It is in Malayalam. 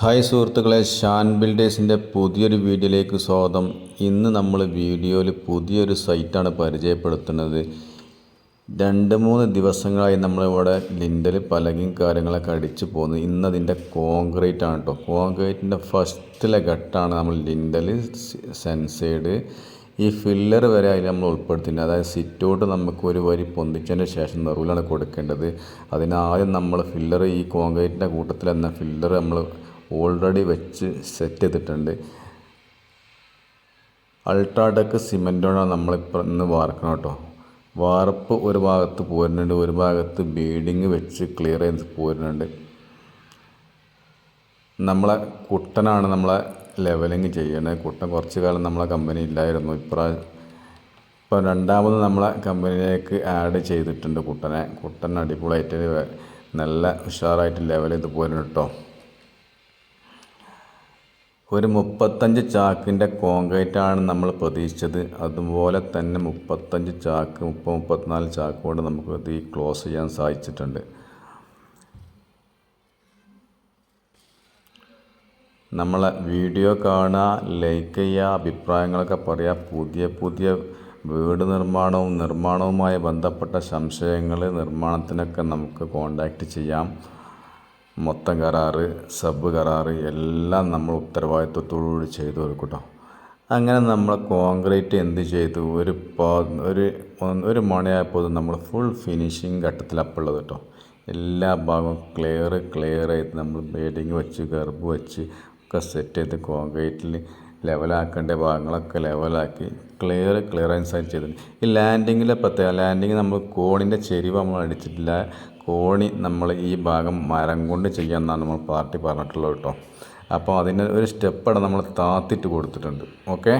ഹായ് സുഹൃത്തുക്കളെ ഷാൻ ബിൽഡേഴ്സിന്റെ പുതിയൊരു വീഡിയോയിലേക്ക് സ്വാഗതം. ഇന്ന് നമ്മൾ വീഡിയോയിൽ പുതിയൊരു സൈറ്റാണ് പരിചയപ്പെടുത്തുന്നത്. രണ്ട് മൂന്ന് ദിവസങ്ങളായി നമ്മളിവിടെ ലിൻഡൽ പലകയും കാര്യങ്ങളൊക്കെ അടിച്ചു പോകുന്നത് ഇന്നതിന്റെ കോൺക്രീറ്റ് ആണ് കേട്ടോ. കോൺക്രീറ്റിന്റെ ഫസ്റ്റിലെ ഘട്ടമാണ് നമ്മൾ ലിൻഡൽ സെൻസൈഡ്. ഈ ഫില്ലർ വരെ അതിൽ നമ്മൾ ഉൾപ്പെടുത്തിയിട്ടുണ്ട്. അതായത് സിറ്റൗട്ട് നമുക്ക് ഒരു വരി പൊന്തിച്ചതിന് ശേഷം നെറുവിലാണ് കൊടുക്കേണ്ടത്. അതിനാദ്യം നമ്മൾ ഫില്ലർ ഈ കോൺക്രീറ്റിന്റെ കൂട്ടത്തിൽ എന്ന ഫില്ലർ നമ്മൾ ഓൾറെഡി വെച്ച് സെറ്റ് ചെയ്തിട്ടുണ്ട്. അൾട്രാടെക് സിമെന്റോടാണ് നമ്മളിപ്പോൾ ഇന്ന് വാർക്കണം കേട്ടോ. വാർപ്പ് ഒരു ഭാഗത്ത് പോരുന്നുണ്ട് ഒരു ഭാഗത്ത് ബീഡിങ് വെച്ച് ക്ലിയർ ചെയ്ത് പോരുന്നുണ്ട്. നമ്മളെ കുട്ടനാണ് നമ്മളെ ലെവലിങ് ചെയ്യണത് കുട്ടൻ കുറച്ച് കാലം നമ്മളെ കമ്പനി ഇല്ലായിരുന്നു. ഇപ്രാവശ്യം ഇപ്പോൾ രണ്ടാമത് നമ്മളെ കമ്പനിയിലേക്ക് ആഡ് ചെയ്തിട്ടുണ്ട് കുട്ടനെ. കുട്ടൻ അടിപൊളിയായിട്ട് നല്ല ഉഷാറായിട്ട് ലെവൽ ചെയ്ത് പോരുന്നു കേട്ടോ. ഒരു മുപ്പത്തഞ്ച് ചാക്കിന്റെ കോൺക്രീറ്റാണ് നമ്മൾ പ്രതീക്ഷിച്ചത്. അതുപോലെ തന്നെ മുപ്പത്തഞ്ച് ചാക്ക് മുപ്പത് മുപ്പത്തിനാല് ചാക്ക് കൊണ്ട് നമുക്ക് ഇത് ക്ലോസ് ചെയ്യാൻ സാധിച്ചിട്ടുണ്ട്. നമ്മളെ വീഡിയോ കാണുക ലൈക്ക് ചെയ്യുക അഭിപ്രായങ്ങളൊക്കെ പറയുക. പുതിയ പുതിയ വീട് നിർമ്മാണവും നിർമ്മാണവുമായി ബന്ധപ്പെട്ട സംശയങ്ങൾ നിർമ്മാണത്തിനൊക്കെ നമുക്ക് കോണ്ടാക്റ്റ് ചെയ്യാം. മൊത്തം കരാറ് സബ് കരാറ് എല്ലാം നമ്മൾ ഉത്തരവാദിത്വത്തോടുകൂടി ചെയ്തു കൊടുക്കട്ടോ. അങ്ങനെ നമ്മൾ കോൺക്രീറ്റ് എന്ത് ചെയ്തു? ഒരു ഒരു ഒരു മണിയായപ്പോൾ നമ്മൾ ഫുൾ ഫിനിഷിങ് ഘട്ടത്തിലപ്പുള്ളത് കേട്ടോ. എല്ലാ ഭാഗവും ക്ലിയർ ക്ലിയർ ആയിട്ട് നമ്മൾ ബേഡിങ് വെച്ച് ഗർഭ് വെച്ച് ഒക്കെ സെറ്റ് ചെയ്ത് കോൺക്രീറ്റിൽ ലെവലാക്കേണ്ട ഭാഗങ്ങളൊക്കെ ലെവലാക്കി ക്ലിയർ ക്ലിയറൻസ് ആയിട്ട് ചെയ്തിട്ടുണ്ട്. ഈ ലാൻഡിങ്ങിലെ പ്രത്യേക ലാൻഡിങ് നമ്മൾ കോണിന്റെ ചെരിവ് നമ്മൾ അടിച്ചിട്ടില്ല. കോണി നമ്മൾ ഈ ഭാഗം മരം കൊണ്ട് ചെയ്യാമെന്നാണ് നമ്മൾ പാർട്ടി പറഞ്ഞിട്ടുള്ളത് കേട്ടോ. അപ്പോൾ അതിന് ഒരു സ്റ്റെപ്പാണ് നമ്മൾ താത്തിട്ട് കൊടുത്തിട്ടുണ്ട്. ഓക്കെ?